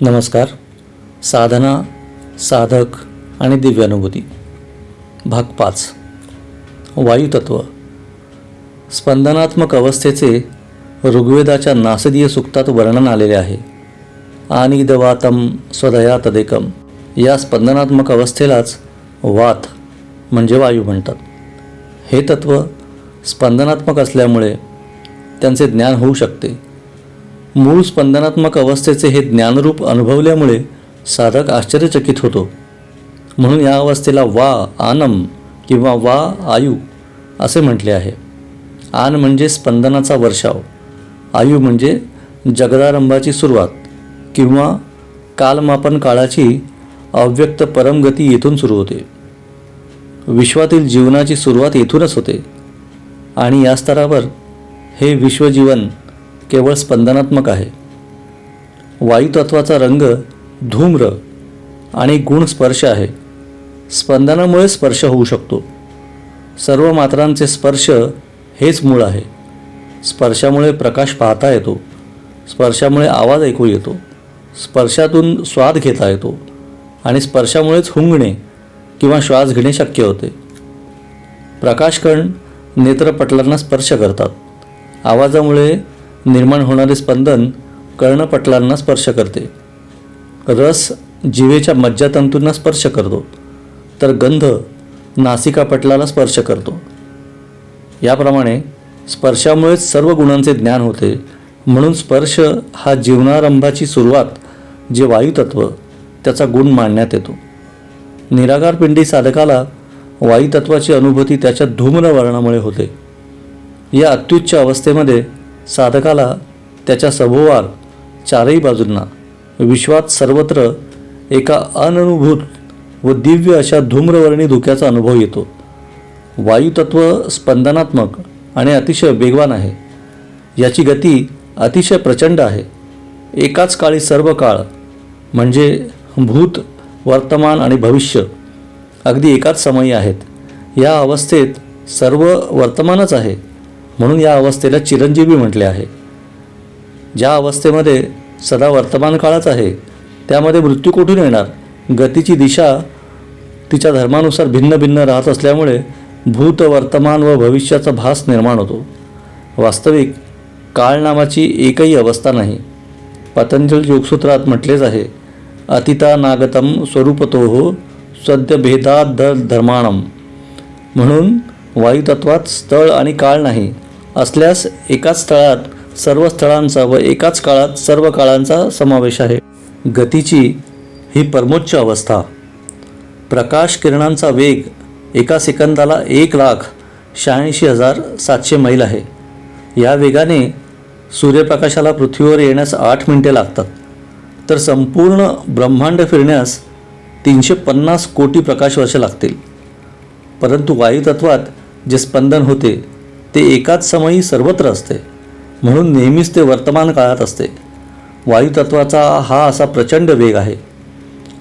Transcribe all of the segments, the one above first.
नमस्कार. साधना साधक आणि दिव्यानुभूती. भाग पाच. वायुतत्व. स्पंदनात्मक अवस्थेचे ऋग्वेदाच्या नासदीय सुक्तात वर्णन आलेले आहे. आणि दवातम स्वदया तदेकम. या स्पंदनात्मक अवस्थेलाच वात म्हणजे वायू म्हणतात. हे तत्व स्पंदनात्मक असल्यामुळे त्यांचे ज्ञान होऊ शकते. मूळ स्पंदनात्मक अवस्थेचे हे ज्ञानरूप अनुभवल्यामुळे साधक आश्चर्यचकित होतो. म्हणून या अवस्थेला वा आनम किंवा वा आयु असे म्हटले आहे. आन म्हणजे स्पंदनाचा वर्षाव. आयु म्हणजे जगदारंभाची सुरुवात किंवा कालमापन काळाची अव्यक्त परमगती येथून सुरू होते. विश्वातील जीवनाची सुरुवात येथूनच होते. आणि या स्तरावर हे विश्वजीवन केवळ स्पंदनात्मक आहे. वायुतत्वाचा रंग धूम्र आणि गुण स्पर्श आहे. स्पंदनामुळे स्पर्श होऊ शकतो. सर्व मात्रांचे स्पर्श हेच मूळ आहे. स्पर्शामुळे प्रकाश पाहता येतो. स्पर्शामुळे आवाज ऐकू येतो. स्पर्शातून स्वाद घेता येतो. आणि स्पर्शामुळेच हुंगणे किंवा श्वास घेणे शक्य होते. प्रकाशकण नेत्रपटलांना स्पर्श करतात. आवाजामुळे निर्माण होणारे स्पंदन कर्णपटलांना स्पर्श करते. रस जिवेच्या मज्जातंतूंना स्पर्श करतो. तर गंध नासिकापटलाला स्पर्श करतो. याप्रमाणे स्पर्शामुळेच सर्व गुणांचे ज्ञान होते. म्हणून स्पर्श हा जीवनारंभाची सुरुवात जे वायुतत्व त्याचा गुण मानण्यात येतो. निराकार पिंडी साधकाला वायुतत्वाची अनुभूती त्याच्या धूम्र वर्णामुळे होते. या अत्युच्च अवस्थेमध्ये साधकाला त्याच्या सभोवार चारही बाजूंना विश्वात सर्वत्र एका अननुभूत व दिव्य अशा धूम्रवर्णी धुक्याचा अनुभव येतो. वायुतत्व स्पंदनात्मक आणि अतिशय वेगवान आहे. याची गती अतिशय प्रचंड आहे. एकाच काळी सर्व काळ म्हणजे भूत वर्तमान आणि भविष्य अगदी एकाच समयी आहेत. या अवस्थेत सर्व वर्तमानच आहे. म्हणून या अवस्थेला चिरंजीवी म्हटले आहे. ज्या अवस्थेमध्ये सदा वर्तमान काळच आहे त्यामध्ये मृत्यू कुठून येणार? गतीची दिशा तिच्या धर्मानुसार भिन्न भिन्न राहत असल्यामुळे भूत वर्तमान व भविष्याचा भास निर्माण होतो. वास्तविक काळ नावाची एकही अवस्था नाही. पतंजल योगसूत्रात म्हटलेच आहे अतिता नागतम स्वरूपतो हो सद्य भेदात धर्माणम. म्हणून वायुतत्वात स्थळ आणि काळ नाही असल्यास एकाच स्थळात सर्व स्थळांचा व एकाच काळात सर्व काळांचा समावेश आहे. गतीची ही परमोच्च अवस्था. प्रकाश किरणांचा वेग एका सेकंदाला एक लाख शहाऐंशी हजार सातशे मैल आहे. या वेगाने सूर्यप्रकाशाला पृथ्वीवर येण्यास आठ मिनिटे लागतात. तर संपूर्ण ब्रह्मांड फिरण्यास तीनशे पन्नास कोटी प्रकाशवर्ष लागतील. परंतु वायुतत्वात जे स्पंदन होते ते एकाच समयी सर्वत्र असते म्हणून नेहमीच ते वर्तमान काळात असते. वायुतत्वाचा हा असा प्रचंड वेग आहे.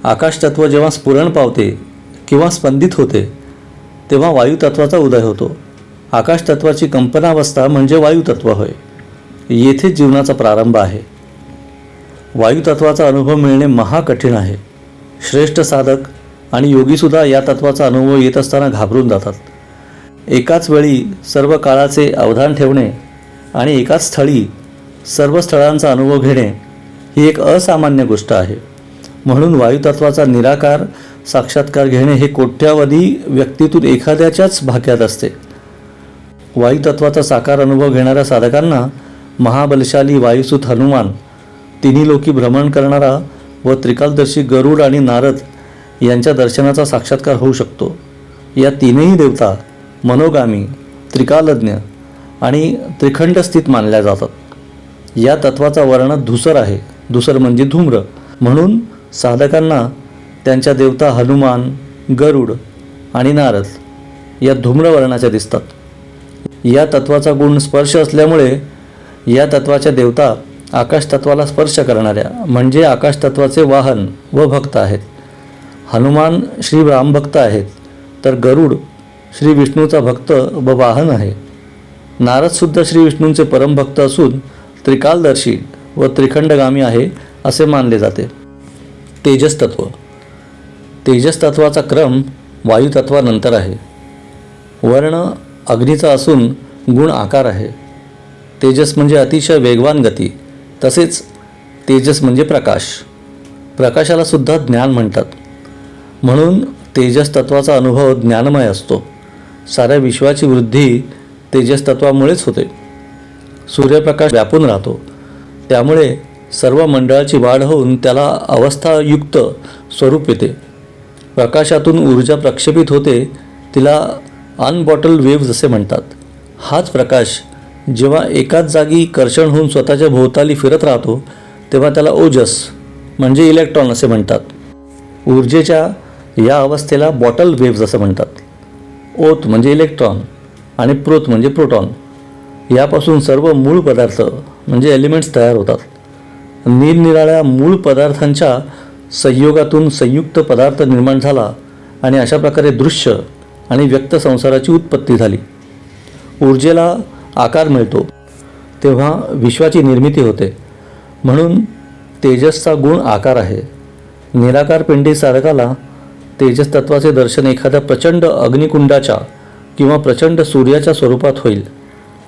आकाशतत्व जेव्हा स्फुरण पावते किंवा स्पंदित होते तेव्हा वायुतत्वाचा उदय होतो. आकाशतत्वाची कंपनावस्था म्हणजे वायुतत्व होय. येथे जीवनाचा प्रारंभ आहे. वायुतत्वाचा अनुभव मिळणे महाकठीण आहे. श्रेष्ठ साधक आणि योगीसुद्धा या तत्वाचा अनुभव येत असताना घाबरून जातात. एकाच वेळी सर्व काळाचे अवधान ठेवणे आणि एकाच स्थळी सर्व स्थळांचा अनुभव घेणे ही एक असामान्य गोष्ट आहे. म्हणून वायुतत्वाचा निराकार साक्षात्कार घेणे हे कोट्यावधी व्यक्तीतून एखाद्याच्याच भाग्यात असते. वायुतत्वाचा साकार अनुभव घेणाऱ्या साधकांना महाबलशाली वायुसूत हनुमान तिन्ही लोकी भ्रमण करणारा व त्रिकालदर्शी गरुड आणि नारद यांच्या दर्शनाचा साक्षात्कार होऊ शकतो. या तीनही देवता मनोगामी त्रिकालज्ञ आणि त्रिखंड स्थित मानल्या जातात. या तत्वाचा वर्ण धुसर आहे. धुसर म्हणजे धूम्र. म्हणून साधकांना त्यांच्या देवता हनुमान गरुड आणि नारद या धूम्र वर्णाच्या दिसतात. या तत्वाचा गुण स्पर्श असल्यामुळे या तत्वाच्या देवता आकाश तत्वाला स्पर्श करणाऱ्या म्हणजे आकाश तत्वाचे वाहन व भक्त आहेत. हनुमान श्री रामभक्त आहेत. तर गरुड श्री विष्णूचा भक्त व वाहन आहे. नारदसुद्धा श्री विष्णूंचे परमभक्त असून त्रिकालदर्शी व त्रिखंडगामी आहे असे मानले जाते. तेजस तत्व तेजस तत्वाचा क्रम वायुतत्वानंतर आहे. वर्ण अग्नीचा असून गुण आकार आहे. तेजस म्हणजे अतिशय वेगवान गती तसेच तेजस म्हणजे प्रकाश. प्रकाशाला सुद्धा ज्ञान म्हणतात. म्हणून तेजस तत्वाचा अनुभव ज्ञानमय असतो. साऱ्या विश्वाची वृद्धी तेजस तत्वामुळेच होते. सूर्यप्रकाश व्यापून राहतो. त्यामुळे सर्व मंडळाची वाढ होऊन त्याला अवस्थायुक्त स्वरूप येते. प्रकाशातून ऊर्जा प्रक्षेपित होते तिला अनबॉटल वेव्ज असे म्हणतात. हाच प्रकाश जेव्हा एकाच जागी कर्षण होऊन स्वतःच्या भोवताली फिरत राहतो तेव्हा त्याला ओजस म्हणजे इलेक्ट्रॉन असे म्हणतात. ऊर्जेच्या या अवस्थेला बॉटल वेव्ज असं म्हणतात. ओत म्हणजे इलेक्ट्रॉन आणि प्रोत म्हणजे प्रोटॉन. यापासून सर्व मूळ पदार्थ म्हणजे एलिमेंट्स तयार होतात. निरनिराळ्या मूळ पदार्थांच्या संयोगातून संयुक्त पदार्थ निर्माण झाला आणि अशा प्रकारे दृश्य आणि व्यक्त संसाराची उत्पत्ती झाली. ऊर्जेला आकार मिळतो तेव्हा विश्वाची निर्मिती होते. म्हणून तेजसचा गुण आकार आहे. निराकार पिंडी सारकाला तेजस तत्वाचे दर्शन एखाद्या प्रचंड अग्निकुंडाच्या किंवा प्रचंड सूर्याच्या स्वरूपात होईल.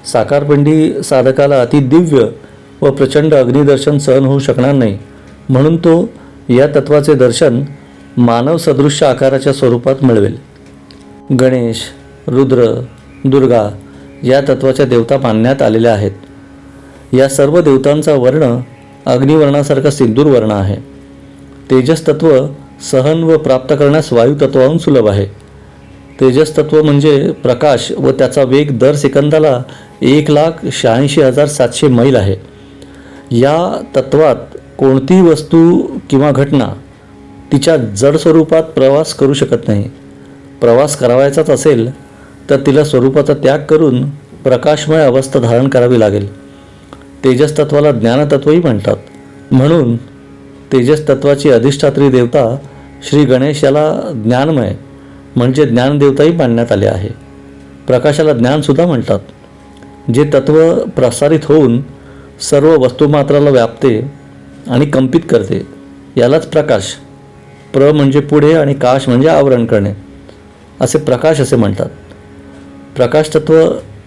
साकारपिंडी साधकाला अतिदिव्य व प्रचंड अग्निदर्शन सहन होऊ शकणार नाही. म्हणून तो या तत्वाचे दर्शन मानव सदृश्य आकाराच्या स्वरूपात मिळवेल. गणेश रुद्र दुर्गा या तत्वाच्या देवता मानण्यात आलेल्या आहेत. या सर्व देवतांचा वर्ण अग्निवर्णासारखा सिंदूर वर्ण आहे. तेजस तत्व सहन व प्राप्त करण्यास वायुतत्वाहून सुलभ आहे. तेजस तत्व म्हणजे प्रकाश व त्याचा वेग दर सेकंदाला एक लाख शहाऐंशी हजार सातशे मैल आहे. या तत्वात कोणतीही वस्तू किंवा घटना तिच्या जड स्वरूपात प्रवास करू शकत नाही. प्रवास करावायचाच असेल तर तिला स्वरूपाचा त्याग करून प्रकाशमय अवस्था धारण करावी लागेल. तेजस तत्वाला ज्ञानतत्वही म्हणतात. म्हणून तेजस तत्वाची अधिष्ठात्री देवता श्री गणेश याला ज्ञानमय म्हणजे ज्ञानदेवताही मानण्यात आले आहे. प्रकाशाला ज्ञानसुद्धा म्हणतात. जे तत्व प्रसारित होऊन सर्व वस्तुमात्राला व्यापते आणि कंपित करते यालाच प्रकाश प्र म्हणजे पुढे आणि काश म्हणजे आवरण करणे असे प्रकाश असे म्हणतात. प्रकाश तत्व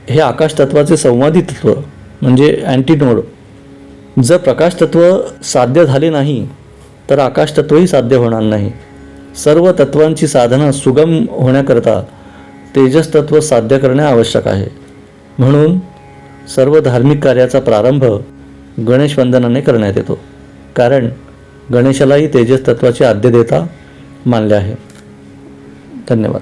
हे आकाश तत्वाचे संवादी तत्व म्हणजे अँटीनोड जर प्रकाश तत्व साध्य झाले नाही तर आकाश तत्वही साध्य होणार नाही. सर्व तत्वांची साधना सुगम होण्याकरता तेजस तत्व साध्य करणे आवश्यक आहे. म्हणून सर्व धार्मिक कार्याचा प्रारंभ गणेश वंदनाने करण्यात येतो. कारण गणेशालाही तेजस तत्वाची आद्य देता मानले आहे. धन्यवाद.